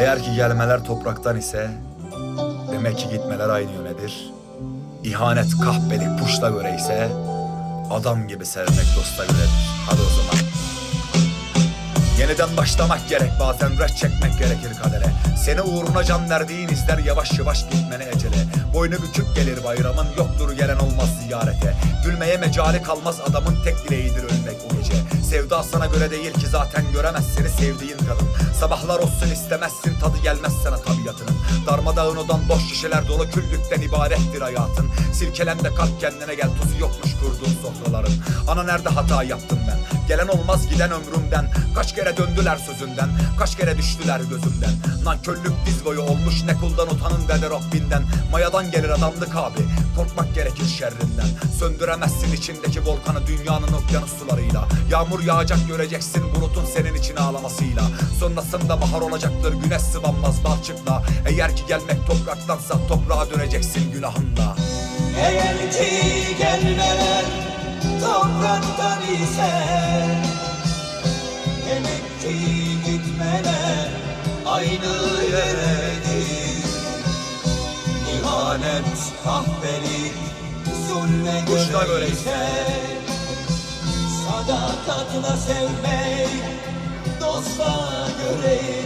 Eğer ki gelmeler topraktan ise demek ki gitmeler aynı yönedir. İhanet kahpelik puşta göre ise adam gibi sevmek dosta göredir. Hadi o zaman. Yeniden başlamak gerek bazen res çekmek gerekir kadere Seni uğruna can verdiğin izler yavaş yavaş gitmene ecele Boynu bükük gelir bayramın yoktur gelen olmaz ziyarete Gülmeye mecali kalmaz adamın tek dileğidir ölmek o gece Sevda sana göre değil ki zaten göremez seni sevdiğin kadın. Sabahlar olsun istemezsin tadı gelmez sana tabiatının. Darmadağın odan boş şişeler dolu küllükten ibarettir hayatın. Silkelen de kalk kendine gel tuzu yokmuş kurduğun sofraların Ana nerede hata yaptım ben? Gelen olmaz giden ömrümden. Kaç kere döndüler sözünden Kaç kere düştüler gözümden. Nankörlük diz boyu olmuş ne kuldan utanın ve de Rabbinden. Mayadan gelir adamlık abi Korkmak gerekir şerrinden. Söndüremezsin içindeki volkanı dünyanın okyanus sularıyla. Yağmur yağacak göreceksin bulutun senin için ağlamasıyla. Sonrasında bahar olacaktır güneş sıvanmaz balçıkla. Eğer ki gelmek topraktansa toprağa döneceksin günahınla. Eğer ki gelmeler ise Demek ki gitmeler aynı yerdedir İhanet, kahpelik, zulme göre göre ise Sadakatla sevmek dosta göredir